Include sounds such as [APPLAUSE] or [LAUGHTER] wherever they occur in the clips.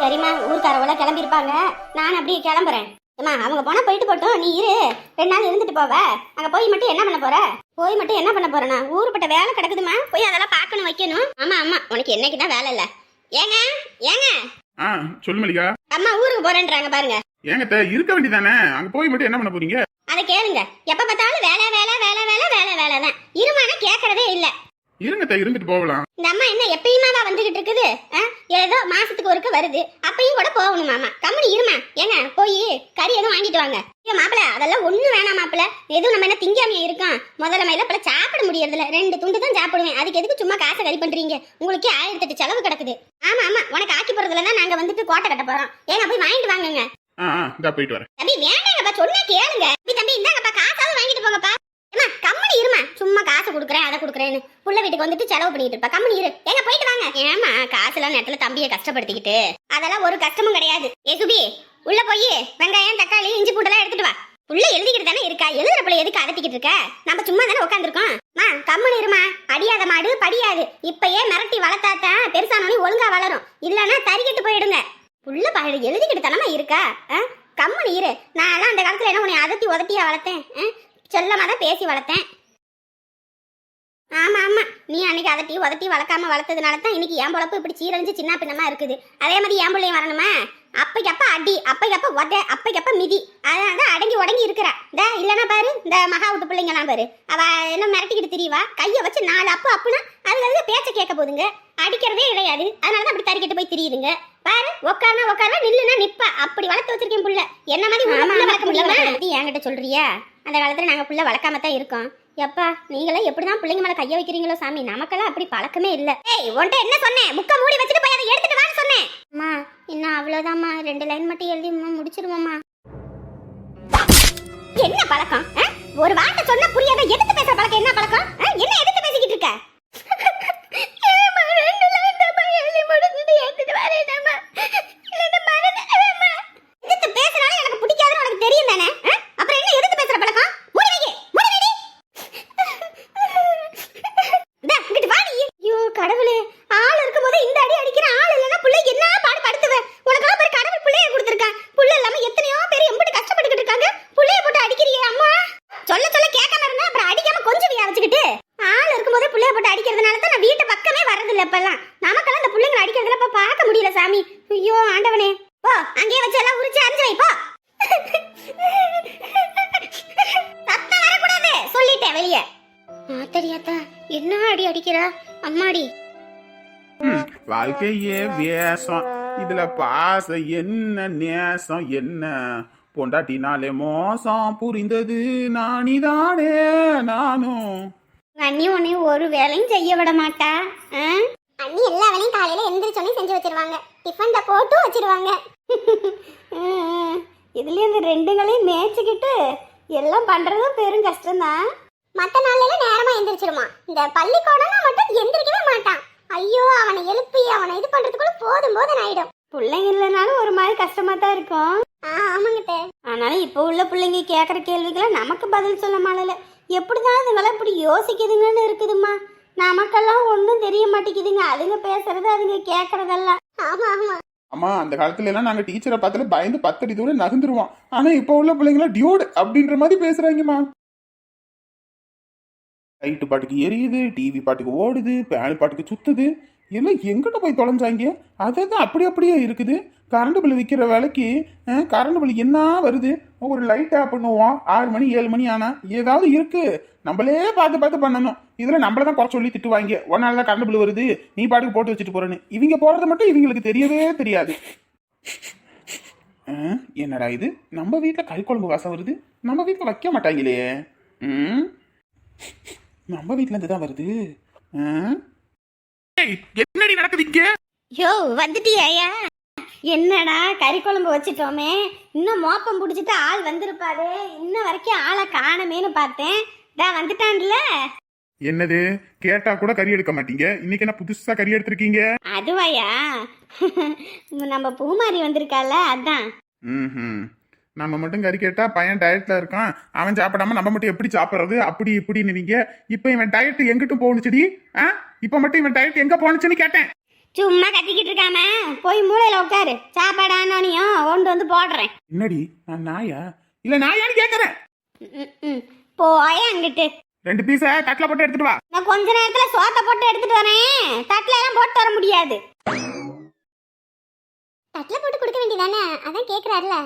சரிம்மா ஊர்க்காரவள கிளம்பியிருப்பாங்க. நான் அப்படியே கிளம்புறேன். அம்மா அவங்க போனா போயிட்டு போட்டோம். நீ இரு. ரெண்டு நாள் இருந்துட்டு போவ. அங்க போய் மட்டும் என்ன பண்ண போற? போய் மட்டும் என்ன பண்ண போறேனா ஊருப்பட்ட வேலை கிடக்குதுமா போய் அதெல்லாம் பார்க்கணும் வைக்கணும். ஆமா ஆமா. உனக்கு என்னைக்கு தான் வேலை இல்ல. ஏங்க ஏங்க. ஆ சொல்லு மல்லிகா. அம்மா ஊருக்கு போறேன்றாங்க பாருங்க. ஏங்க இருக்க வேண்டியதானே? அங்க போய் மட்டும் என்ன பண்ண போறீங்க? அதை கேளுங்க. எப்ப பார்த்தாலும் வேலை வேலை வேலை வேலை வேலை வேலை தான். இருமானா கேட்கறதே இல்ல. இருங்க அத்தை, இருந்துட்டு போகலாம். இந்த அம்மா என்ன எப்பயுமாவா வந்துகிட்டு இருக்குது? ஏதோ மாசத்துக்கு ஒருக்க வருது. அப்பயும் கூட போகணும் மாமா. கம்மனி இருமா. ஏங்க போய் கறி எதுவும் வாங்கிட்டு வாங்க. மாப்பிள அதெல்லாம் ஒண்ணும் வேணாம் மாப்பிள. எதுவும் நம்ம என்ன திங்காமையா இருக்கோம்? முதல்ல மேல பல சாப்பிட முடியறதில்ல. ரெண்டு துண்டு தான் சாப்பிடுவேன். அதுக்கு எதுக்கு சும்மா காசை கறி பண்றீங்க? உங்களுக்கே ஆயிரத்தி எட்டு செலவு கிடக்குது. ஆமா ஆமா. உனக்கு ஆக்கி போறதுல தான் நாங்க வந்துட்டு கோட்டை கட்ட போறோம். ஏங்க போய் வாங்கிட்டு வாங்குங்க. ஆ போயிட்டு வரேன். தம்பி வேண்டாங்கப்பா. சொன்னா கேளுங்க. தம்பி இந்தாங்கப்பா. காசாவது வாங்கிட்டு போங்கப்பா. அம்மா கம்மனி இருமா. சும்மா காசு கொடுக்குறேன் அதை கொடுக்குறேன்னு. புள்ள வீட்டுக்கு வந்துட்டு செலவு பண்ணிட்டு இருப்பா. கம்மனி இரு. எங்க போயிட்டு வாங்க. ஏமா காசுலாம் நேரத்துல தம்பியை கஷ்டப்படுத்திக்கிட்டு. அதெல்லாம் ஒரு கஷ்டமும் கிடையாது. ஏ சுபி உள்ள போய் வெங்காயம் தக்காளி இஞ்சி பூண்டெல்லாம் எடுத்துட்டு வா. உள்ள எழுதிக்கிட்டு தானே இருக்கா? எழுதுற எதுக்கு அதட்டிக்கிட்டு இருக்க? நம்ம சும்மா தானே உட்காந்துருக்கோம் மா கம்முனு இருமா. அடியாத மாடு படியாது. இப்பயே மிரட்டி வளர்த்தாத்தான் பெருசானோனே ஒழுங்கா வளரும். இல்லைன்னா தறிக்கிட்டு போயிடுங்க. புள்ள பழ எழுதிக்கிட்டு தானமா இருக்கா? ஆ? கம்முனு இரு. நான் எல்லாம் அந்த காலத்துல என்ன உன்னை அதட்டி உதட்டியா வளர்த்தேன்? செல்லமாக தான் பேசி வளர்த்தேன். ஆமா ஆமா. நீ அன்னைக்கு அதட்டி உதட்டி வளர்க்காம வளர்த்ததுனால தான் இன்னைக்கு என் பொழப்பு இப்படி சீரழிஞ்சு சின்ன பின்னமா இருக்குது. அதே மாதிரி என் பிள்ளையும் வரணுமா? அப்பைக்கப்ப அடி அப்பைக்கப்ப உத அப்பைக்கப்ப மிதி. அதனால தான் அடங்கி உடங்கி இருக்கிறா. இந்த இல்லைன்னா பாரு இந்த மகா விட்டு பிள்ளைங்கலாம் பாரு. அவ என்ன மிரட்டிக்கிட்டு தெரியவா கையை வச்சு நாலு அப்போ அப்புனா அதுல இருந்து பேச்சை கேட்க போதுங்க. அடிக்கிறதே கிடையாது அதனால தான் அப்படி தறிக்கிட்டு போய் தெரியுதுங்க. பாரு உட்காரனா உட்காரனா நில்லுனா நிப்பா. அப்படி வளர்த்து வச்சிருக்கேன் புள்ள. என்ன மாதிரி வளர்க்க பத்தி என்கிட்ட சொல்றியா? அந்த காலத்துல நாங்க புள்ள வளர்க்காம தான் இருக்கோம். எப்பா நீங்களே எப்படிதான் பிள்ளைங்க மேல கைய வைக்கிறீங்களோ சாமி? நமக்கெல்லாம் அப்படி பழக்கமே இல்ல. ஏய் உன்ட்ட என்ன சொன்னேன்? முக்க மூடி வச்சுட்டு போய் அதை எடுத்துட்டு வான்னு சொன்னேன். அம்மா இன்னும் அவ்வளவுதாம்மா. ரெண்டு லைன் மட்டும் எழுதி முடிச்சிருவோம்மா. என்ன பழக்கம்? ஒரு வார்த்தை சொன்னா புரியாத எதிர்த்து பேசுற பழக்கம் என்ன பழக்கம்? என்ன எதிர்த்து பேசிக்கிட்டு இருக்க ஏம்மா, ரெண்டு line தாம்மா எழுதி முடிச்சிட்டு எடுத்துட்டு வரேனேம்மா. இல்லைன்னா மறந்துடுவேம்மா. எதிர்த்து பேசுனாலும் எனக்கு பிடிக்காதுன்னு உனக்கு தெரியும் தானே ஆ? அப்புறம் என்ன எதிர்த்து பேசுற பழக்கம் மூடி வைங்க மூடி வைடி இந்தா, இங்கிட்டு வா நீ. ஐயோ கடவுளே ஆள் இருக்கும்போது இந்த அடி அடிக்கிற ஆள் இல்லைன்னா புள்ளை என்ன பாடு படுத்துவேன் உனக்கெல்லாம் பாரு கடவுள் புள்ளைய கொடுத்துருக்கான் புள்ள இல்லாம எத்தனையோ பேர் எம்பிட்டு கஷ்டப்பட்டுக்கிட்டு இருக்காங்க புள்ளைய போட்டு அடிக்கிறியே அம்மா சொல்ல சொல்ல கேட்காம இருந்தா அப்புறம் அடிக்காம கொஞ்சம் வியா வச்சுக்கிட்டு ஆள் இருக்கும்போதே புள்ளைய போட்டு அடிக்கிறதுனால தான் நான் வீட்டு பக்கமே வரதில்ல இப்பெல்லாம் நமக்கெல்லாம் இந்த புள்ளைங்களை அடிக்கிறதுல இப்ப பார்க்க முடியல சாமி. ஐயோ ஆண்டவனே. போ அங்கேயே வச்சு எல்லாம் உரிச்சு அரிஞ்சு வை போ. சத்தம் வரக்கூடாது. சொல்லிட்டேன் வெளியே. ஆத்தடியாத்தா என்ன அடி அடிக்கிறா? அம்மாடி. வாழ்க்கையே வேஷம் இதுல பாசம் என்ன நேசம் என்ன? பொண்டாட்டினாலே மோசம் புரிந்தது நானிதானே நானும். அண்ணி உன்னை ஒரு வேலையும் செய்ய விட மாட்டா அண்ணி எல்லா வேலையும் காலையில எந்திரிச்சோன்னே செஞ்சு வச்சிருவாங்க. டிஃபன்ல போட்டும் வச்சிருவாங்க. இதுல இந்த ரெண்டுங்களையும் மேய்ச்சிக்கிட்டு எல்லாம் பண்றதும் பெரும் கஷ்டம்தான். மற்ற நாள்ல நேரமா எந்திரிச்சிருமா. இந்த பள்ளிக்கூடம்னா மட்டும் எந்திரிக்கவே மாட்டான். ஐயோ அவனை எழுப்பி அவனை இது பண்றதுக்குள்ள போதும் போதும் ஆயிடும். பிள்ளைங்க இல்லைனாலும் ஒரு மாதிரி கஷ்டமா தான் இருக்கும் ஆமாங்க ஆனாலும் இப்போ உள்ள பிள்ளைங்க கேட்குற கேள்விக்கெல்லாம் நமக்கு பதில் சொல்ல மாட்டல எப்படிதான் இதுங்களாம் இப்படி யோசிக்குதுங்கன்னு இருக்குதும்மா. நமக்கெல்லாம் ஒன்றும் தெரிய மாட்டேங்குதுங்க. அதுங்க பேசுறது அதுங்க கேட்கறதெல்லாம் ஆமா ஆமா. அம்மா அந்த காலத்துல எல்லாம் நாங்க டீச்சரை பார்த்தாலே பயந்து பத்தடி தூரம் நகர்ந்துருவோம். ஆனா இப்ப உள்ள பிள்ளைங்களா டியூட் அப்படின்ற மாதிரி பேசுறாங்கம்மா. லைட்டு பாட்டுக்கு எரியுது டிவி பாட்டுக்கு ஓடுது பேனு பாட்டுக்கு சுத்துது. எல்லாம் எங்கிட்ட போய் தொலைஞ்சாங்க? அதை தான் அப்படி அப்படியே இருக்குது. கரண்ட் பில் விற்கிற வேலைக்கு கரண்ட் பில் என்ன வருது? ஒரு லைட் ஆஃப் பண்ணுவோம். ஆறு மணி ஏழு மணி ஆனால் ஏதாவது இருக்குது நம்மளே பார்த்து பார்த்து பண்ணணும். இதில் நம்மள தான் குறை சொல்லி திட்டுவாங்க. ஒன்றால் தான் கரண்ட் பில் வருது. நீ பாட்டுக்கு போட்டு வச்சுட்டு போகிறேன்னு இவங்க போகிறது மட்டும் இவங்களுக்கு தெரியவே தெரியாது. ஆ, என்னடா இது? நம்ம வீட்டில் கறி குழம்பு வாசம் வருது. நம்ம வீட்டில் வைக்க மாட்டாங்களே. ம்? நம்ம வீட்டிலேருந்து தான் வருது. ஆ? ஏய், என்னடி நடக்குது இங்க? யோ வந்துட்டியாயா என்னடா கறி குழம்பு வச்சிட்டோமே. இன்னும் மோப்பம் பிடிச்சிட்டு ஆள் வந்திருப்பாரு. இன்ன வரைக்கும் ஆளை காணமேன்னு பார்த்தேன். டா வந்துட்டான்ல? என்னது? கேட்டா கூட கறி எடுக்க மாட்டீங்க? இன்னைக்கு என்ன புதுசா கறி எடுத்திருக்கீங்க? அதுவாயா? நம்ம பூமாரி வந்திருக்கால அதான். ம் நம்ம மட்டும் கறி கேட்டா பையன் டயட்ல இருக்கான். அவன் சாப்பிடாம நம்ம மட்டும் எப்படி சாப்பிடுறது? அப்படி இப்படின்னு நீங்க. இப்ப இவன் டயட் எங்கிட்டும் போணுச்சுடி? ஆ? இப்ப மட்டும் இவன் டயட் எங்க போனுச்சுன்னு கேட்டேன். சும்மா கத்திக்கிட்டு இருக்காம. போய் மூளையில உட்காரு சாப்பாடு ஆனோனையும் கொண்டு வந்து போடுறேன். என்னடி? நான் நாயா? இல்ல நாயான்னு கேக்குறேன். போய் அங்கிட்டு. ரெண்டு பீஸ தட்டுல போட்டு எடுத்துட்டு வா. நான் கொஞ்ச நேரத்துல சோத்தை போட்டு எடுத்துட்டு வரேன். தட்டுல எல்லாம் போட்டு வர முடியாது. தட்டுல போட்டு கொடுக்க வேண்டியதானே? அதான் கேக்குறாருல.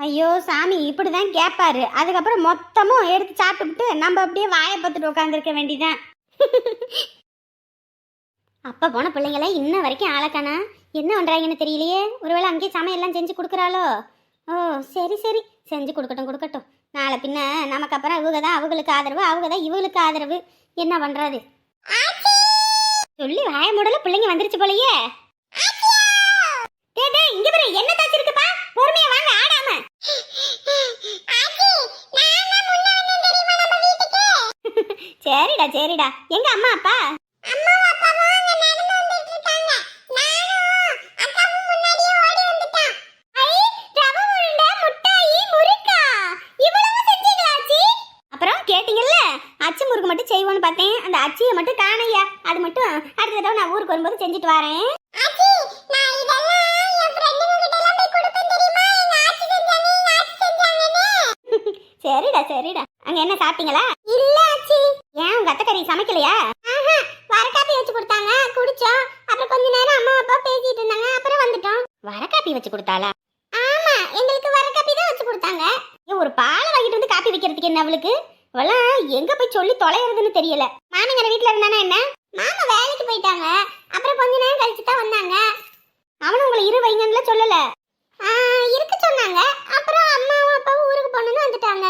ஐயோ சாமி இப்படிதான் கேட்பாரு அதுக்கப்புறம் மொத்தமும் எடுத்து சாப்பிட்டுக்கிட்டு நம்ம அப்படியே வாயை பார்த்துட்டு உட்காந்துருக்க வேண்டிதான் அப்ப போன பிள்ளைங்கள இன்ன வரைக்கும் ஆளக்கானா என்ன பண்றாங்கன்னு தெரியலையே. ஒருவேளை அங்கேயே சமையல்லாம் செஞ்சு கொடுக்குறாளோ? ஓ சரி சரி. செஞ்சு கொடுக்கட்டும் கொடுக்கட்டும். நாளை பின்ன நமக்கு அப்புறம் இவங்க தான் அவங்களுக்கு ஆதரவு அவங்க தான் இவங்களுக்கு ஆதரவு. என்ன பண்றது? சொல்லி வாய மூடல பிள்ளைங்க வந்துருச்சு போலயே. டே டே இங்க பாரு என்ன சரிடா சரிடா. எங்க அம்மா அப்பா? அப்புறம் கேட்டீங்கல்ல அச்சு முறுக்கு மட்டும் செய்வோன்னு பார்த்தேன். அந்த அச்சியை மட்டும் காணையா. அது மட்டும் அடுத்த தடவை நான் ஊருக்கு வரும்போது செஞ்சுட்டு வரேன். [LAUGHS] சரிடா சரிடா. அங்க என்ன சாப்பிட்டீங்களா? ஏன் உங்க கறி சமைக்கலையா? வரக்காப்பி வச்சு கொடுத்தாங்க. குடிச்சோம். அப்புறம் கொஞ்ச நேரம் அம்மா அப்பா பேசிட்டு இருந்தாங்க. அப்புறம் வந்துட்டோம். வரக்காப்பி வச்சு கொடுத்தாளா? ஆமா எங்களுக்கு வரக்காப்பி தான் வச்சு கொடுத்தாங்க. ஒரு பாலை வாங்கிட்டு வந்து காப்பி வைக்கிறதுக்கு என்ன அவளுக்கு? அவெல்லாம் எங்க போய் சொல்லி தொலைகிறதுன்னு தெரியல. மாமிங்கிற வீட்ல இருந்தானா என்ன? மாமா வேலைக்கு போயிட்டாங்க. அப்புறம் கொஞ்ச நேரம் கழிச்சு தான் வந்தாங்க. அவனும் உங்களை இரு வைங்கன்னு சொல்லல. இருக்க சொன்னாங்க. அப்புறம் அம்மாவும் அப்பாவும் ஊருக்கு போகணும்னு வந்துட்டாங்க.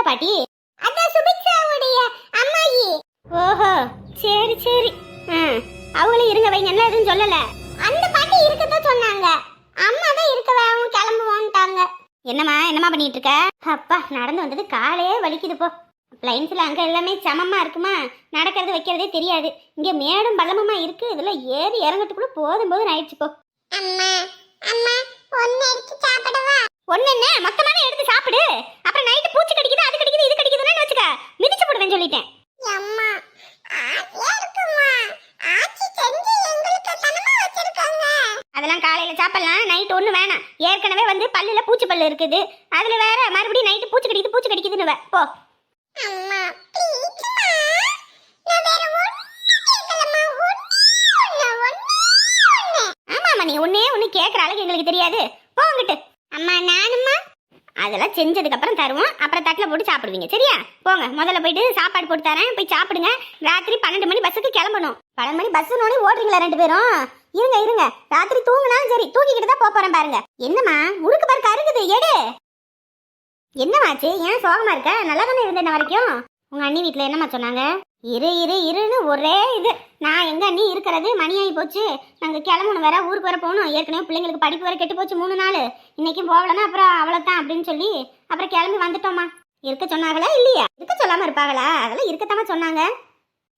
எந்த பாட்டி? அதான் சுபிக்ஷாவுடைய அம்மாயி. ஓஹோ சரி சரி. அவங்களும் இருங்க வைங்கன்னு எதுவும் சொல்லல. அந்த பாட்டி இருக்கதான் சொன்னாங்க. அம்மா தான் இருக்கவே அவங்க கிளம்புவோன்ட்டாங்க. என்னம்மா என்னம்மா பண்ணிட்டு இருக்க அப்பா நடந்து வந்தது காலே வலிக்குது போ. பிளைன்ஸ்ல அங்க எல்லாமே சமமா இருக்குமா? நடக்கிறது வைக்கிறதே தெரியாது. இங்க மேடும் பள்ளமுமா இருக்கு. இதுல ஏறி இறங்கட்டுக்குள்ள போதும் போதும் ஆயிடுச்சு போ. அம்மா அம்மா ஒன்னு எடுத்து சாப்பிடவா? ஒண்ணு என்ன மொத்தமாவே எடுத்து சாப்பிடு. அப்புறம் நைட்டு பூச்சி கடிக்குது அது கடிக்குது இது கடிக்குதுன்னு வச்சுக்க. மிதிச்சு போடுவேன் சொல்லிட்டேன். அம்மா அதெல்லாம் காலையில சாப்பிடலாம் நைட் ஒண்ணு வேணாம். ஏற்கனவே வந்து பல்லுல பூச்சி பல்லு இருக்குது. அதுல வேற மறுபடியும் நைட்டு பூச்சி கடிக்குது பூச்சி கடிக்குதுன்னு போ. அம்மா ஆமாம்மா நீ ஒண்ணே ஒண்ணு கேட்குற அளவுக்கு எங்களுக்கு தெரியாது. போங்கிட்டு அம்மா நானும்மா. அதெல்லாம் செஞ்சதுக்கு அப்புறம் தருவோம். அப்புறம் தட்டில் போட்டு சாப்பிடுவீங்க. சரியா? போங்க. முதல்ல போயிட்டு சாப்பாடு போட்டு தரேன். போய் சாப்பிடுங்க. ராத்திரி பன்னெண்டு மணி பஸ்ஸுக்கு கிளம்பணும். பன்னெண்டு மணி பஸ் நோடி ஓடுறீங்களா ரெண்டு பேரும்? இருங்க இருங்க. ராத்திரி தூங்கினாலும் சரி. தூங்கிக்கிட்டு தான் போக போறேன் பாருங்க. என்னம்மா? முறுக்கு பாரு கருகுது. எடு. என்னமாச்சு ஏன் சோகமா இருக்க? நல்லா தானே இருந்தேன் வரைக்கும். உங்க அண்ணி வீட்டில் என்னம்மா சொன்னாங்க? இரு இரு இருன்னு ஒரே இது. நான் எங்க அண்ணி இருக்கிறது? மணி ஆகி போச்சு. நாங்கள் கிளம்பணும் வேற ஊருக்கு வர போகணும். ஏற்கனவே பிள்ளைங்களுக்கு படிப்பு வர கெட்டு போச்சு மூணு நாள். இன்னைக்கும் போகலன்னா அப்புறம் அவ்வளோதான் அப்படின்னு சொல்லி அப்புறம் கிளம்பி வந்துட்டோமா இருக்க சொன்னாங்களா இல்லையா? இருக்க சொல்லாம இருப்பாங்களா? அதெல்லாம் இருக்கத்தாம்மா சொன்னாங்க.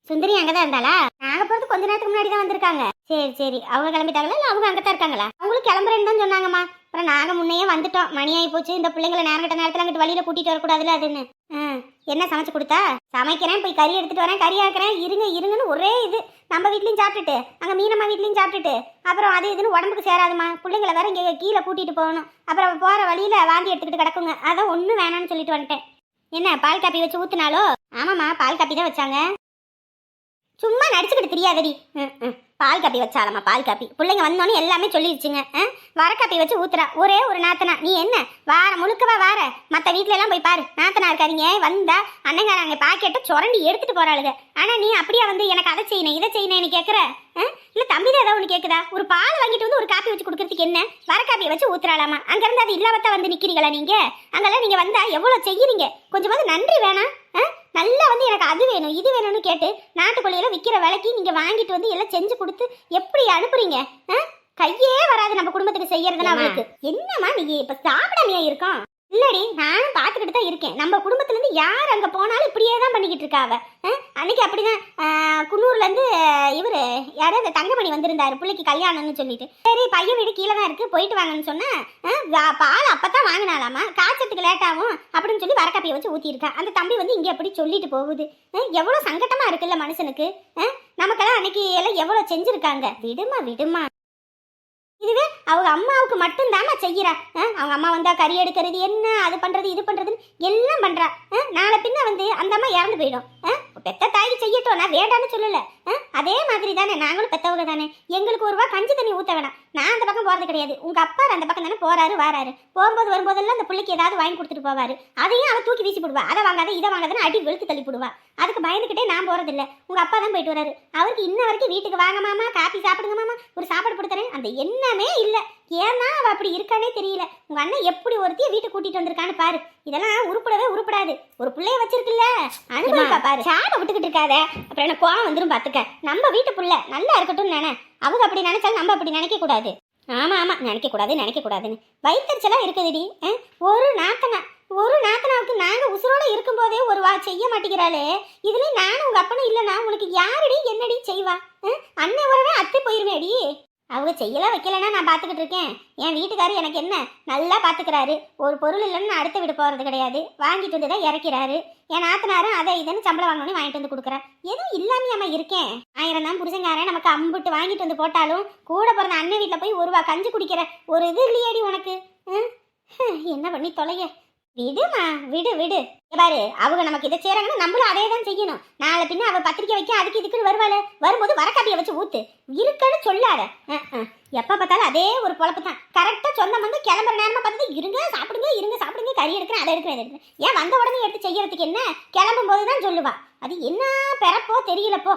சுந்தரி அங்கதான் இருந்தாளா? நாங்கள் போறது கொஞ்ச நேரத்துக்கு முன்னாடி தான் வந்திருக்காங்க. சரி சரி. அவங்க கிளம்பிட்டாங்களா இல்லை அவங்க அங்கே தான் இருக்காங்களா? அவங்களும் கிளம்புறேன்னு தான் சொன்னாங்கம்மா. அப்புறம் நாங்க முன்னையே வந்துட்டோம். மணி ஆகி போச்சு. இந்த பிள்ளைங்களை நேரம் கட்ட நேரத்தில் அங்கிட்டு வழியில கூட்டிட்டு வரக்கூடாதுல அதுன்னு. ஆ, என்ன சமைச்சு கொடுத்தா? சமைக்கிறேன் போய் கறி எடுத்துட்டு வரேன் கறி ஆக்குறேன். இருங்க இருங்கன்னு ஒரே இது. நம்ம வீட்லேயும் சாப்பிட்டுட்டு அங்க மீனம்மா வீட்லயும் சாப்பிட்டுட்டு அப்புறம் அது இதுன்னு உடம்புக்கு சேராதுமா பிள்ளைங்களை வேற இங்க கீழே கூட்டிட்டு போகணும். அப்புறம் போற வழியில வாந்தி எடுத்துக்கிட்டு கிடக்குங்க. அதான் ஒன்றும் வேணாம்னு சொல்லிட்டு வந்துட்டேன். என்ன பால் காப்பி வச்சு ஊத்துனாலோ? ஆமாம்மா பால் காப்பி தான் வச்சாங்க. சும்மா நடிச்சுக்கிட்டு தெரியாதடி. ம், ம். பால் காப்பி வச்சாலம்மா பால் காப்பி. பிள்ளைங்க வந்தோன்னே எல்லாமே சொல்லிடுச்சுங்க வர காப்பி வச்சு ஊத்துறா. ஒரே ஒரு நாத்தனா. நீ என்ன? வார முழுக்கவா வார. மற்ற வீட்ல எல்லாம் போய் பாரு. நாத்தனா இருக்காதிங்க. வந்தா. அண்ணங்காரங்க பாக்கெட்டை சுரண்டி எடுத்துட்டு போறாளுங்க ஆனா நீ அப்படியே வந்து எனக்கு அதை செய்யணும் இதை செய்யணும்னு கேட்குற கேக்குற இல்ல தம்பி தான் ஏதாவது ஒன்று கேக்குதா? ஒரு பால் வாங்கிட்டு வந்து ஒரு காப்பி வச்சு கொடுக்கறதுக்கு என்ன? வர காப்பியை வச்சு ஊத்துறாளாமா? அங்க இருந்து அது இல்லாமத்தான் வந்து நிக்கிறீங்களா நீங்க? அங்கெல்லாம் நீங்க வந்தா எவ்வளவு செய்யறீங்க? கொஞ்சமாவது நன்றி வேணாம் நல்லா வந்து எனக்கு அது வேணும் இது வேணும்னு கேட்டு நாட்டுக்கோழியெல்லாம் விற்கிற விலைக்கு நீங்க வாங்கிட்டு வந்து எல்லாம் செஞ்சு கொடுத்து எப்படி அனுப்புறீங்க? கையே வராது நம்ம குடும்பத்துக்கு செய்யறதுன்னா அவளுக்கு. என்னம்மா நீ இப்ப சாப்பிடாமையா இருக்கோம் இல்லடி நானும் பார்த்துக்கிட்டு தான் இருக்கேன். நம்ம குடும்பத்துலேருந்து யார் அங்கே போனாலும் இப்படியே தான் பண்ணிக்கிட்டு இருக்காவ அன்னைக்கு அப்படிதான் தான் குன்னூர்ல இருந்து இவர் யாராவது தங்கமணி வந்திருந்தாரு பிள்ளைக்கு கல்யாணம்னு சொல்லிட்டு. சரி பையன் வீடு கீழே தான் இருக்குது போயிட்டு வாங்கன்னு சொன்னால் பால் வா- தான் வாங்கினாலாமா காய்ச்சத்துக்கு லேட்டாகும் அப்படின்னு சொல்லி வரக்காப்பியை வச்சு ஊத்திருக்கா அந்த தம்பி வந்து இங்கே எப்படி சொல்லிட்டு போகுது? எவ்வளோ சங்கட்டமாக இருக்குல்ல மனுஷனுக்கு? நமக்கெல்லாம் அன்னைக்கு எல்லாம் எவ்வளோ செஞ்சுருக்காங்க? விடுமா விடுமா. இதுவே அவங்க அம்மாவுக்கு மட்டும்தாம்மா செய்கிறா அவங்க அம்மா வந்தா கறி எடுக்கிறது என்ன அது பண்றது இது பண்றதுன்னு எல்லாம் பண்றா. நாளை பின்ன வந்து அந்த அம்மா இறந்து போயிடும். பெத்த தாய்க்கு செய்யட்டும் நான் வேண்டான்னு சொல்லல. அதே மாதிரி தானே நாங்களும் பெத்தவங்க தானே. எங்களுக்கு ஒரு ரூபா கஞ்சி தண்ணி ஊத்த வேணாம். நான் அந்த பக்கம் போறது கிடையாது. உங்க அப்பா அந்த பக்கம் தானே போறாரு வராரு. போகும்போது வரும்போதெல்லாம் அந்த பிள்ளைக்கு ஏதாவது வாங்கி கொடுத்துட்டு போவாரு. அதையும் அவ தூக்கி வீசி போடுவா. அதை வாங்காத இதை வாங்காதன்னு அடி வெளுத்து தள்ளி போடுவா. அதுக்கு பயந்துக்கிட்டே நான் போறதில்ல. உங்க அப்பா தான் போயிட்டு வராரு. அவருக்கு இன்ன வரைக்கும் வீட்டுக்கு வாங்க மாமா காப்பி சாப்பிடுங்க மாமா ஒரு சாப்பாடு கொடுத்துறேன் அந்த எண்ணமே இல்ல. ஏன்னா அவ அப்படி இருக்கானே தெரியல. உங்க அண்ணன் எப்படி ஒருத்திய வீட்டுக்கு கூட்டிட்டு வந்திருக்கான்னு பாரு. இதெல்லாம் உருப்படவே உருப்படாது. ஒரு பிள்ளைய வச்சிருக்குல்ல. அனுபவிப்பா பாரு. சாப்ப விட்டுக்கிட்டு இருக்காத. அப்புறம் என்ன கோவம் வந்துரும் இருக்க. நம்ம வீட்டு புள்ள நல்லா இருக்கட்டும் நினை. அவங்க அப்படி நினைச்சாலும் நம்ம அப்படி நினைக்க கூடாது. ஆமா ஆமா நினைக்க கூடாது நினைக்க கூடாதுன்னு. வயிற்றுச்சலா இருக்குதுடி ஒரு நாத்தனா ஒரு நாத்தனாவுக்கு நாங்க உசுரோட இருக்கும்போதே ஒரு வா செய்ய மாட்டேங்கிறாளே. இதுல நானும் உங்க அப்பனும் இல்லைன்னா உனக்கு யாரடி என்னடி செய்வா? அண்ணன் வரவே அத்தை போயிருமேடி. அவங்க செய்யல வைக்கலன்னா நான் பார்த்துக்கிட்டு இருக்கேன். என் வீட்டுக்காரர் எனக்கு என்ன? நல்லா பார்த்துக்கிறாரு ஒரு பொருள் இல்லைன்னு அடுத்த வீடு போகிறது கிடையாது. வாங்கிட்டு வந்து தான் இறக்கிறாரு. என் ஆத்தனாரும் அதை இதுன்னு சம்பளம் வாங்கணும்னு வாங்கிட்டு வந்து கொடுக்குறேன் எதுவும் இல்லாமையாம இருக்கேன். ஆயிரம் தான் புருஷங்காரன் நமக்கு அம்புட்டு வாங்கிட்டு வந்து போட்டாலும் கூட பிறந்த அண்ணன் வீட்டில் போய் ஒருவா கஞ்சி குடிக்கிற ஒரு இது இல்லையடி உனக்கு? என்ன பண்ணி தொலைய? விடுமா? விடு விடு. பாரு அவங்க நமக்கு இதை செய்யறாங்கன்னா நம்மளும் அதே தான் செய்யணும். நாளை பின்ன அவ பத்திரிக்கை வைக்க அதுக்கு இதுக்குன்னு வருவாள். வரும்போது வரக்காட்டியை வச்சு ஊத்து. இருக்குன்னு சொல்லாத. அஹ், எப்ப பார்த்தாலும் அதே ஒரு பொழப்பு தான் கரெக்டாக சொன்ன வந்து கிளம்புற நேரமா பார்த்து இருங்க சாப்பிடுங்க இருங்க சாப்பிடுங்க கறி எடுக்கிறேன் அதை எடுக்கிறேன் எடுக்கிறேன். ஏன் வந்த உடனே எடுத்து செய்யறதுக்கு என்ன? கிளம்பும் போது தான் சொல்லுவா. அது என்ன பிறப்போ தெரியலப்போ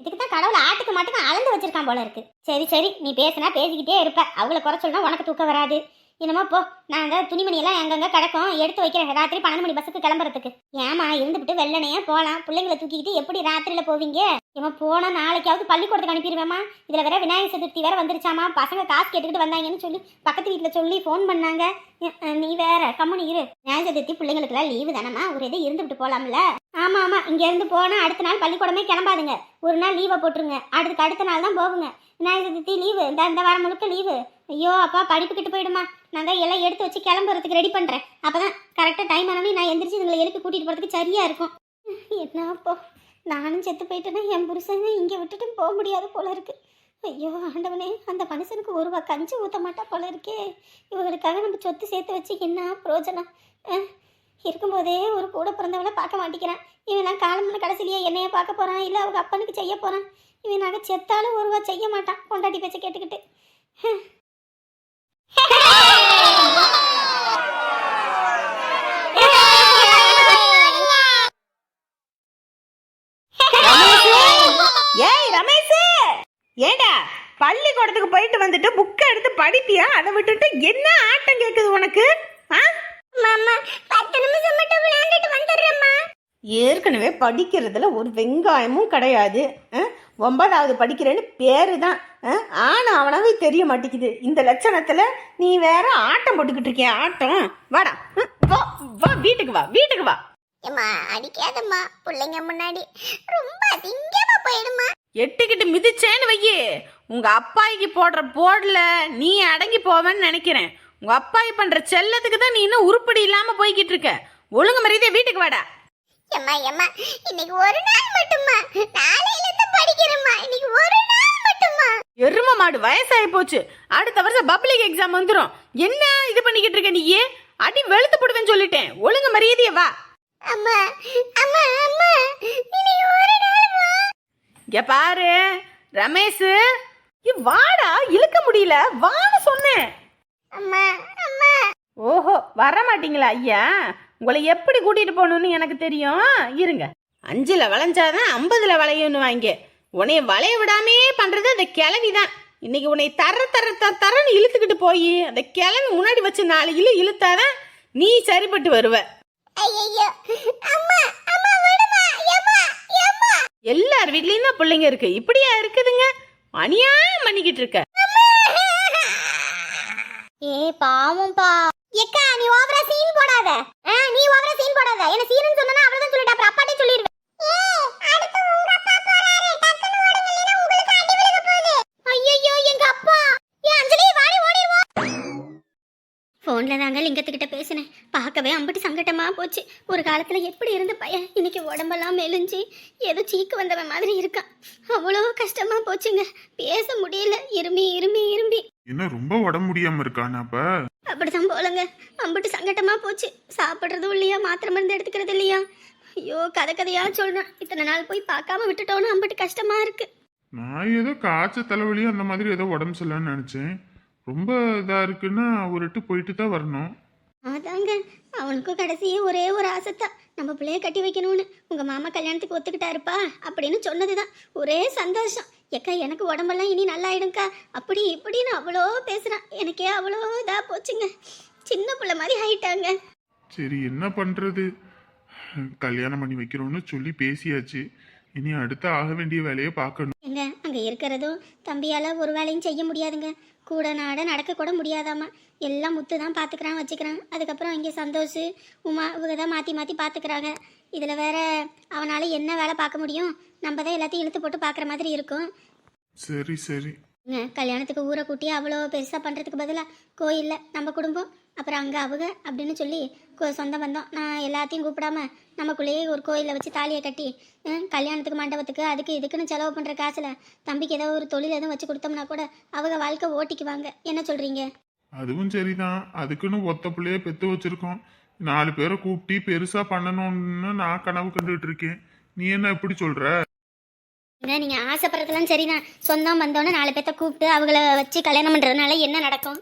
இதுக்கு தான் கடவுள் ஆட்டுக்கு மாட்டுக்கு அளந்து வச்சிருக்கான் போல இருக்கு. சரி சரி நீ பேசினா பேசிக்கிட்டே இருப்ப. அவங்கள குறை சொன்னா உனக்கு தூக்கம் வராது. என்னமோ போ நாங்கள் துணிமணியெல்லாம் எங்கங்கே கிடக்கும். எடுத்து வைக்கிறேன் ராத்திரி பன்னெண்டு மணி பஸ்ஸுக்கு கிளம்புறதுக்கு. ஏமா இருந்துவிட்டு வெள்ளனையே போகலாம் பிள்ளைங்களை தூக்கிக்கிட்டு எப்படி ராத்திரியில் போவீங்க? இவன் போனால் நாளைக்காவது பள்ளிக்கூடத்துக்கு அனுப்பிடுவேம்மா. இதில் வேற விநாயகர் சதுர்த்தி வேற வந்துருச்சாமா பசங்க காசு கேட்டுக்கிட்டு வந்தாங்கன்னு சொல்லி பக்கத்து வீட்டில் சொல்லி ஃபோன் பண்ணாங்க. நீ வேற கம்முனு இரு. விநாயகர் சதுர்த்தி பிள்ளைங்களுக்குலாம் லீவு தானம்மா. ஒரு இதை இருந்துவிட்டு போகலாம்ல ஆமாம் ஆமாம் இங்கேருந்து போனால் அடுத்த நாள் பள்ளிக்கூடமே கிளம்பாதுங்க. ஒரு நாள் லீவை போட்டுருங்க. அடுத்துக்கு அடுத்த நாள் தான் போகுங்க. விநாயகர் சதுர்த்தி லீவு இந்த இந்த வாரம் முழுக்க லீவு ஐயோ அப்பா படிப்பு கிட்ட போயிடுமா? நான் தான் எல்லாம் எடுத்து வச்சு கிளம்புறதுக்கு ரெடி பண்ணுறேன் அப்போ தான் கரெக்டாக டைம் ஆனோடனே நான் எந்திரிச்சு உங்களை எழுப்பி கூட்டிகிட்டு போகிறதுக்கு சரியாக இருக்கும். என்ன அப்போ நானும் செத்து போயிட்டேன்னா என் புருஷனை இங்கே விட்டுட்டு போக முடியாது போல இருக்கு. ஐயோ ஆண்டவனே அந்த மனுஷனுக்கு ஒரு ரூபா கஞ்சி ஊற்ற மாட்டா போல இருக்கே. இவங்களுக்காக நம்ம சொத்து சேர்த்து வச்சு என்ன பிரோஜனம்? இருக்கும்போதே ஒரு கூட பிறந்தவளை பார்க்க மாட்டேங்கிறான். இவன் நான் காலம்னு கடைசிலேயே என்னைய பார்க்க போகிறான் இல்லை அவங்க அப்பனுக்கு செய்ய போகிறான் இவன் நாங்கள் செத்தாலும் ஒரு ரூபா செய்ய மாட்டான் கொண்டாடி பேச்சை கேட்டுக்கிட்டு. [LAUGHS] ஏய் ரமேஷ்! ஏண்டா பள்ளிக்கூடத்துக்கு போயிட்டு வந்துட்டு புக்கை எடுத்து படிப்பியா? அதை விட்டுட்டு என்ன ஆட்டம் கேக்குது உனக்கு? ஆ? மாமா பத்து நிமிஷம் மட்டும் விளையாண்டுட்டு வந்துடுறேம்மா. ஏற்கனவே படிக்கிறதுல ஒரு வெங்காயமும் கிடையாது? ஒன்பதாவது படிக்கிறேன்னு பேரு தான் ஆ? ஆனா அவனாவே தெரிய மாட்டேங்குது. இந்த லட்சணத்துல நீ வேற ஆட்டம் போட்டுக்கிட்டு இருக்கிய? ஆட்டம். வாடா. வா வா வீட்டுக்கு வா வீட்டுக்கு வா. ஏம்மா அடிக்காதம்மா. பிள்ளைங்க முன்னாடி. ரொம்ப அதிகமா போயிடுமா எட்டுக்கிட்டு மிதிச்சேன்னு வையி. உங்க அப்பாய்க்கு போடுற போடல நீ அடங்கி போவேன்னு நினைக்கிறேன். உங்க அப்பாய் பண்ற செல்லத்துக்கு தான் நீ இன்னும் உருப்படி இல்லாம போய்கிட்டு இருக்க. ஒழுங்கு மரியாதை வீட்டுக்கு வாடா. ஏம்மா ஏம்மா இன்னைக்கு ஒரு நாள் மட்டும்மா. நாளையில இருந்து படிக்கிறேம்மா. இன்னைக்கு ஒரு நாள் மட்டும்மா. எரும மாடு வயசாகி போச்சு. அடுத்த வருஷம் பப்ளிக் எக்ஸாம் வந்துடும் என்ன இது பண்ணிக்கிட்டு இருக்க நீயே? அடி வெளுத்து போடுவேன்னு சொல்லிட்டேன். ஒழுங்கு மரியாதைய வா. அம்மா அம்மா அம்மா இன்னைக்கு ஒரு நாள்மா இங்க பாரு ரமேஷ். இ வாடா இழுக்க முடியல. வான்னு சொன்னேன். அம்மா அம்மா. ஓஹோ வர மாட்டீங்களா ஐயா? உங்களை எப்படி கூட்டிட்டு போகணும்னு எனக்கு தெரியும். இருங்க. அஞ்சுல வளைஞ்சாதான் ஐம்பதுல வளையணும் வாங்க. உன்னைய வளைய விடாமே பண்றது அந்த கிளவி தான். இன்னைக்கு உன்னை தர தர தர தரன்னு இழுத்துக்கிட்டு போய் அந்த கிளவி முன்னாடி வச்சு நாலு இழு இழுத்தாதான் நீ சரிப்பட்டு வருவ. எல்லார் வீட்லயும் தான் பிள்ளைங்க இருக்கு. இப்படியா இருக்குதுங்க? அநியாயம் பண்ணிக்கிட்டு இருக்க. ஏ பாவம்பா எக்கா நீ ஓவரா சீன் போடாத. நீ ஓவரா சீன் போடாத. என்ன சீன் சொன்னா அவ்வளவுதான் சொல்லிட்டு. அப்புறம் அப்பாட்டே சொல்லிடுவேன் ஐயோ எங்க அப்பா. ஏன் அஞ்சலி தாங்க லிங்கத்துக்கிட்ட பேசினேன். பார்க்கவே அம்பிட்டு சங்கட்டமா போச்சு. ஒரு காலத்துல எப்படி இருந்த பையன்? இன்னைக்கு உடம்பெல்லாம் மெலிஞ்சு ஏதோ சீக்கு வந்தவன் மாதிரி இருக்கான். அவ்வளோ கஷ்டமா போச்சுங்க. பேச முடியல. இருமி இரும்பி இரும்பி என்ன ரொம்ப உடம்பு முடியாம இருக்கானா அப்ப? அப்படிதான் போலங்க அம்பிட்டு சங்கட்டமா போச்சு. சாப்பிட்றதும் இல்லையா? மாத்திரை மருந்து எடுத்துக்கிறது இல்லையா? ஐயோ கதை கதையா சொல்றேன். இத்தனை நாள் போய் பார்க்காம விட்டுட்டோன்னு அம்பிட்டு கஷ்டமா இருக்கு. நான் ஏதோ காய்ச்ச தலைவலி அந்த மாதிரி ஏதோ உடம்பு சரியில்லைன்னு நினைச்சேன். ரொம்ப இதா இருக்குன்னா அவர்கிட்ட போயிட்டு தான் வரணும். அதாங்க. அவனுக்கும் கடைசி ஒரே ஒரு ஆசைத்தான் நம்ம பிள்ளைய கட்டி வைக்கணும்னு. உங்கள் மாமா கல்யாணத்துக்கு ஒத்துக்கிட்டாருப்பா? அப்படின்னு சொன்னதுதான். ஒரே சந்தோஷம். எக்கா எனக்கு உடம்பெல்லாம் இனி நல்லாயிடும்க்கா. அப்படி இப்படின்னு அவ்வளோ பேசுகிறான் எனக்கே அவ்வளோ இதாக போச்சுங்க. சின்ன பிள்ளை மாதிரி ஆயிட்டாங்க. சரி என்ன பண்ணுறது கல்யாணம் பண்ணி வைக்கிறோம்னு சொல்லி பேசியாச்சு. இனி அடுத்து ஆக வேண்டிய வேலையை பார்க்கணும். எங்க அங்க இருக்கிறதும் தம்பியால ஒரு வேலையும் செய்ய முடியாதுங்க. கூட நாட நடக்க கூட முடியாதாம்மா எல்லாம் முத்து தான் பார்த்துக்கிறான் வச்சுக்கிறான். அதுக்கப்புறம் இங்கே சந்தோஷ் உமா இவங்க தான் மாற்றி மாற்றி பார்த்துக்கிறாங்க இதில் வேற அவனால் என்ன வேலை பார்க்க முடியும்? நம்ம தான் எல்லாத்தையும் இழுத்து போட்டு பார்க்குற மாதிரி இருக்கும். சரி சரி. ஏங்க, கல்யாணத்துக்கு ஊரை கூட்டி அவ்வளோ பெருசாக பண்ணுறதுக்கு பதிலாக கோயிலில் நம்ம குடும்பம் அப்புறம் அங்கே அவங்க அப்படின்னு சொல்லி கொ- சொந்த பந்தம். நான் எல்லாத்தையும் கூப்பிடாம நமக்குள்ளேயே ஒரு கோயிலில் வச்சு தாலியை கட்டி கல்யாணத்துக்கு மண்டபத்துக்கு அதுக்கு இதுக்குன்னு செலவு பண்ணுற காசில் தம்பிக்கு ஏதோ ஒரு தொழில் எதுவும் வச்சு கொடுத்தோம்னா கூட அவங்க வாழ்க்கை ஓட்டிக்குவாங்க. என்ன சொல்கிறீங்க அதுவும் சரிதான். அதுக்குன்னு ஒத்த பிள்ளைய பெற்று வச்சுருக்கோம். நாலு பேரை கூப்பிட்டு பெருசாக பண்ணணும்னு நான் கனவு கண்டுகிட்டு இருக்கேன். நீ என்ன இப்படி சொல்கிற என்ன நீங்கள் ஆசைப்படுறதுலாம் சரிதான் சொந்தம் வந்தோன்னே நாலு பேர்த்த கூப்பிட்டு அவங்கள வச்சு கல்யாணம் பண்ணுறதுனால என்ன நடக்கும்?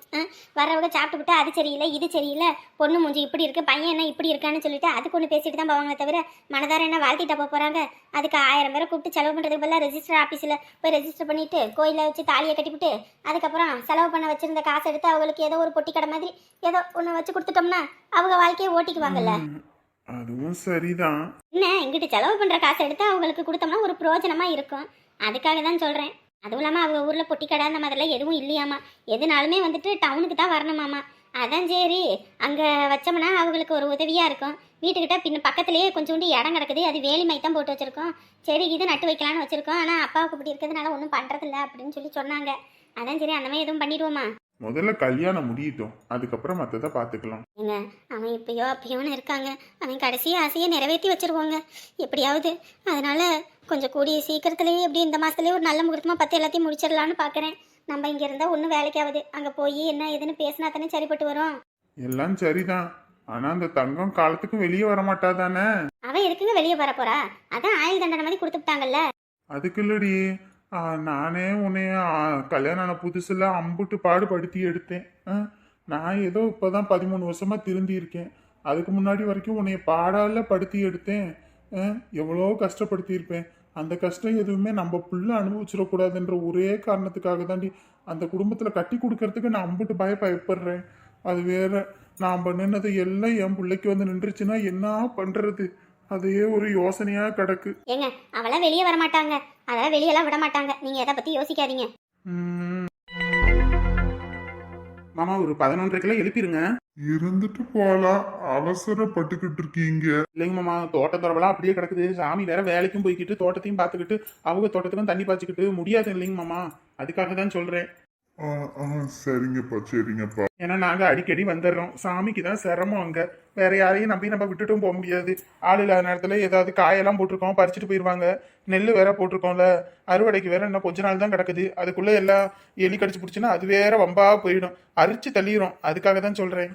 வரவங்க சாப்பிட்டுவிட்டு அது சரியில்லை இது சரியில்லை பொண்ணு மூஞ்சி இப்படி இருக்குது பையன் என்ன இப்படி இருக்கான்னு சொல்லிட்டு அதுக்கு ஒன்று பேசிட்டு தான் போவாங்களே தவிர மனதார என்ன வாழ்த்திட்ட போக போகிறாங்க அதுக்கு ஆயிரம் பேரை கூப்பிட்டு செலவு பண்ணுறதுக்கு பதிலாக ரெஜிஸ்டர் ஆஃபீஸில் போய் ரெஜிஸ்டர் பண்ணிட்டு கோயிலில் வச்சு தாலியை கட்டிவிட்டு அதுக்கப்புறம் செலவு பண்ண வச்சுருந்த காசை எடுத்து அவங்களுக்கு ஏதோ ஒரு பொட்டி கடை மாதிரி ஏதோ ஒன்று வச்சு கொடுத்துட்டோம்னா அவங்க வாழ்க்கையை ஓட்டிக்குவாங்கல்ல? அதுவும் சரிதான். என்ன இங்கிட்டு செலவு பண்ணுற காசை எடுத்து அவங்களுக்கு கொடுத்தோம்னா ஒரு பிரயோஜனமா இருக்கும். அதுக்காக தான் சொல்கிறேன் அதுவும் இல்லாமல் அவங்க ஊரில் பொட்டி கடை அந்த மாதிரிலாம் எதுவும் இல்லையாமா? எதுனாலுமே வந்துட்டு டவுனுக்கு தான் வரணுமாமா? அதான் சரி. அங்கே வச்சோம்னா அவங்களுக்கு ஒரு உதவியாக இருக்கும். வீட்டுக்கிட்ட பின்ன பக்கத்துலேயே கொஞ்சோண்டு இடம் கிடக்குது. அது வேலிமை தான் போட்டு வச்சுருக்கோம். சரி இது நட்டு வைக்கலான்னு வச்சுருக்கோம். ஆனால் அப்பாவுக்கு இப்படி இருக்கிறதுனால ஒன்றும் பண்ணுறதில்ல அப்படின்னு சொல்லி சொன்னாங்க. அதான் சரி அந்த மாதிரி எதுவும் பண்ணிடுவோமா? முதல்ல கல்யாணம் முடியட்டும். அதுக்கப்புறம் மற்றதை பார்த்துக்கலாம் ஏங்க அவன் இப்பயோ அப்பயோன்னு இருக்காங்க. அவன் கடைசி ஆசையை நிறைவேற்றி வச்சிருவாங்க. எப்படியாவது அதனால கொஞ்சம் கூடிய சீக்கிரத்துலேயே எப்படி இந்த மாதத்துலேயே ஒரு நல்ல முகூர்த்தமாக பத்து எல்லாத்தையும் முடிச்சிடலான்னு பார்க்குறேன் நம்ம இங்கே இருந்தால் ஒன்றும் வேலைக்காவது. அங்கே போய் என்ன ஏதுன்னு பேசினா தானே சரிப்பட்டு வரும். எல்லாம் சரிதான். ஆனா அந்த தங்கம் காலத்துக்கும் வெளியே வர மாட்டாதானே அவன் எதுக்குங்க வெளியே வர போறா அதான் ஆயுள் தண்டனை மாதிரி கொடுத்துட்டாங்கல்ல. அதுக்கு இல்லடி. நானே உன்னைய கல்யாணம் ஆன புதுசில் அம்புட்டு பாடுபடுத்தி எடுத்தேன். ஆ, நான் ஏதோ இப்போ தான் பதிமூணு வருஷமாக திருந்தியிருக்கேன் அதுக்கு முன்னாடி வரைக்கும் உன்னைய பாடால படுத்தி எடுத்தேன். ஆ, எவ்வளோ கஷ்டப்படுத்தியிருப்பேன் அந்த கஷ்டம் எதுவுமே நம்ம புள்ள அனுபவிச்சிடக்கூடாதுன்ற ஒரே காரணத்துக்காக தாண்டி அந்த குடும்பத்தில் கட்டி கொடுக்கறதுக்கு நான் அம்புட்டு பய பயப்படுறேன். அது வேற நான் பண்ணினது எல்லாம் என் பிள்ளைக்கு வந்து நின்றுச்சுன்னா என்ன பண்ணுறது அதே ஒரு யோசனையாக கிடக்கு. ஏங்க அவளாம் வெளியே வரமாட்டாங்க. அதெல்லாம் வெளியெல்லாம் விட மாட்டாங்க. நீங்கள் எதை பற்றி யோசிக்காதீங்க. மாமா ஒரு பதினொன்றரைக்கெல்லாம் எழுப்பிருங்க. இருந்துட்டு போலாம். அவசரப்பட்டுக்கிட்டு இருக்கீங்க. இல்லைங்க மாமா தோட்டம் துறவெல்லாம் அப்படியே கிடக்குது. சாமி வேற வேலைக்கும் போய்க்கிட்டு தோட்டத்தையும் பார்த்துக்கிட்டு அவங்க தோட்டத்துக்கும் தண்ணி பாய்ச்சிக்கிட்டு முடியாது இல்லைங்க மாமா. அதுக்காக தான் சொல்றேன். ஆ ஆ சரிங்கப்பா சரிங்கப்பா ஏன்னா நாங்க அடிக்கடி வந்துடுறோம் சாமிக்கு தான் சிரமம் அங்க. வேற யாரையும் நம்பி நம்ம விட்டுட்டும் போக முடியாது. ஆள் இல்லாத நேரத்துல ஏதாவது காயெல்லாம் போட்டிருக்கோம் பறிச்சுட்டு போயிடுவாங்க நெல் வேற போட்டிருக்கோம்ல. அறுவடைக்கு வேற இன்னும் கொஞ்ச நாள் தான் கிடக்குது. அதுக்குள்ள எல்லாம் எலி கடிச்சு பிடிச்சுன்னா அது வேற வம்பா போயிடும். அரிச்சு தள்ளிரும். அதுக்காக தான் சொல்றேன்.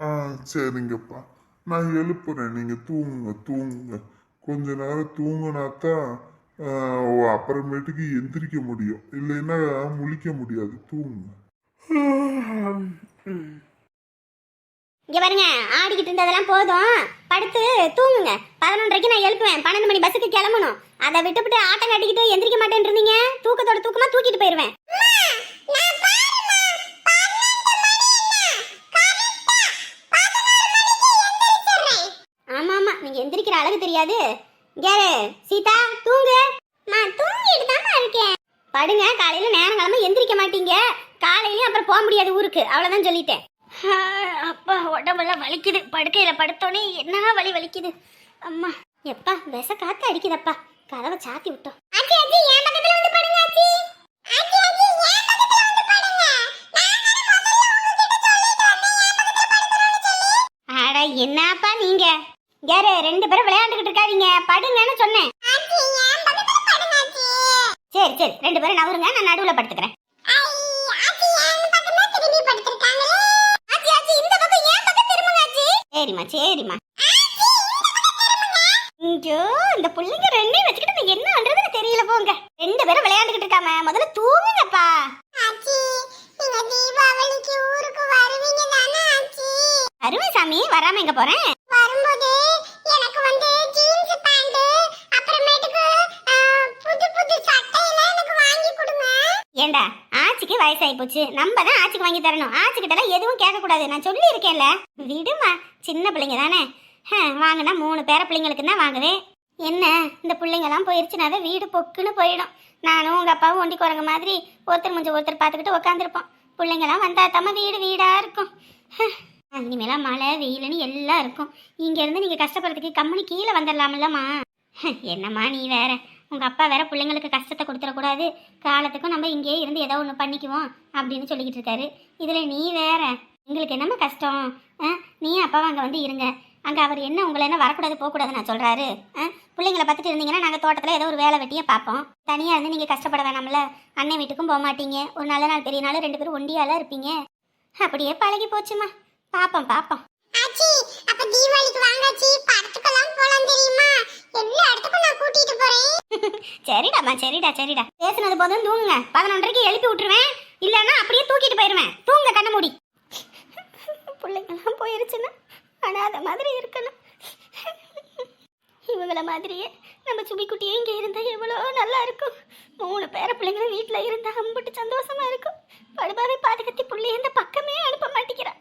ஆ சரிங்கப்பா நான் எழுப்புறேன். நீங்க தூங்குங்க தூங்குங்க. கொஞ்ச நேரம் தூங்கினாத்தான் ஆ, ஓ, அப்புறமேட்டுக்கு எந்திரிக்க முடியும். இல்லைன்னா முழிக்க முடியாது. தூங்குங்க இங்க பாருங்க ஆடிக்கிட்டு இருந்ததெல்லாம் போதும். படுத்து தூங்குங்க. பதினொன்றரைக்கு நான் எழுப்புவேன். பன்னெண்டு மணி பஸ்ஸுக்கு கிளம்பணும். அதை விட்டுவிட்டு ஆட்டம் கட்டிக்கிட்டு எந்திரிக்க மாட்டேன்னு இருந்தீங்க தூக்கத்தோட தூக்கமா தூக்கிட்டு போயிருவேன். ஆமா ஆமா. நீங்க எந்திரிக்கிற அழகு தெரியாது. கேரு சீதா தூங்கு. நான் தூங்கிட்டு தான் இருக்கேன். படுங்க காலையில நேரம் கிளம்ப எந்திரிக்க மாட்டீங்க. காலையிலயும் அப்புறம் போக முடியாது ஊருக்கு. அவ்வளவுதான் சொல்லிட்டேன். அப்பா உடம்பெல்லாம் வலிக்குது. படுக்கையில படுத்தோனே என்ன வலி வலிக்குது? அம்மா. எப்பா விச காத்து அடிக்குதப்பா. கதவை சாத்தி விட்டோம். ஆச்சி ஆச்சி என் பக்கத்துல வந்து படுங்க ஆச்சி ஆச்சி ஆச்சி என் பக்கத்துல வந்து படுங்க. அட என்னப்பா நீங்க? யாரு ரெண்டு பேரும் விளையாண்டுகிட்டு இருக்காதீங்க. படுங்கன்னு சொன்னேன். சரி சரி ரெண்டு பேரும் நவருங்க நான் நடுவுல படுத்துக்கிறேன். சரிம்மா சரிம்மா. ஐயோ இந்த புள்ளைங்க ரெண்டையும் வச்சுக்கிட்டு நான் என்ன பண்றதுன்னு தெரியல போங்க. ரெண்டு பேரும் விளையாண்டுகிட்டு இருக்காம முதல்ல தூங்குங்கப்பா. வருவேன் சாமி வராம எங்க போறேன்? ஏண்டா ஆச்சிக்கு வயசாகி போச்சு. நம்ம தான் ஆச்சிக்கு வாங்கி தரணும். ஆச்சிக்கிட்டலாம் எதுவும் கேட்கக்கூடாது. நான் சொல்லியிருக்கேன்ல. விடுமா சின்ன பிள்ளைங்க தானே. வாங்கினா மூணு பேர பிள்ளைங்களுக்கு தான் வாங்குவேன். என்ன இந்த பிள்ளைங்கெல்லாம் போயிருச்சுனா தான் வீடு பொக்குன்னு போயிடும். நானும் உங்கள் அப்பாவும் ஒண்டி குரங்க மாதிரி ஒருத்தர் முடிஞ்ச ஒருத்தர் பார்த்துக்கிட்டு உட்காந்துருப்போம் பிள்ளைங்கெல்லாம் வந்தா தம்ம வீடு வீடாக இருக்கும். இனிமேலாம் மழை வெயிலுன்னு எல்லாம் இருக்கும். இங்கேருந்து நீங்கள் கஷ்டப்படுறதுக்கு கம்மனி கீழே வந்துடலாம்லம்மா. என்னம்மா நீ வேற? உங்கள் அப்பா வேற பிள்ளைங்களுக்கு கஷ்டத்தை கொடுத்துடக்கூடாது. காலத்துக்கும் நம்ம இங்கேயே இருந்து ஏதோ ஒன்று பண்ணிக்குவோம் அப்படின்னு சொல்லிக்கிட்டு இருக்காரு. இதில் நீ வேற. எங்களுக்கு என்னம்மா கஷ்டம்? ஆ நீ அப்பாவும் அங்கே வந்து இருங்க. அங்கே அவர் என்ன உங்களை என்ன வரக்கூடாது போகக்கூடாது நான் சொல்கிறாரு பிள்ளைங்களை பார்த்துட்டு இருந்தீங்கன்னா நாங்கள் தோட்டத்தில் ஏதோ ஒரு வேலை வெட்டியே பார்ப்போம். தனியாக இருந்து நீங்கள் கஷ்டப்பட வேணாம்ல. அண்ணன் வீட்டுக்கும் போக மாட்டீங்க. ஒரு நல்ல நாள் பெரிய நாள் ரெண்டு பேரும் ஒண்டியால இருப்பீங்க. அப்படியே பழகி போச்சுமா பாப்போம் பாப்போம் ஆச்சி அப்ப தீபாவளிக்கு வாங்காச்சி படத்துக்கெல்லாம் போலாம் தெரியுமா? எல்லா இடத்துக்கும் நான் கூட்டிட்டு போறேன்? சரிடாமா சரிடா சரிடா. பேசுனது போதும் தூங்குங்க. பதினொன்றரைக்கு எழுப்பி விட்டுருவேன். இல்லைன்னா அப்படியே தூக்கிட்டு போயிருவேன். தூங்க கண்ண மூடி. பிள்ளைங்கெல்லாம் போயிருச்சுன்னா அனாத மாதிரி இருக்கணும். இவங்கள மாதிரியே நம்ம சுபிக்குட்டியே இங்கே இருந்தால் எவ்வளோ நல்லா இருக்கும். மூணு பேர பிள்ளைங்களும் வீட்டில் இருந்தால் அம்பிட்டு சந்தோஷமா இருக்கும். படுபாவை பாதுகாத்தி பிள்ளைய இந்த பக்கமே அனுப்ப மாட்டேங்கிறான்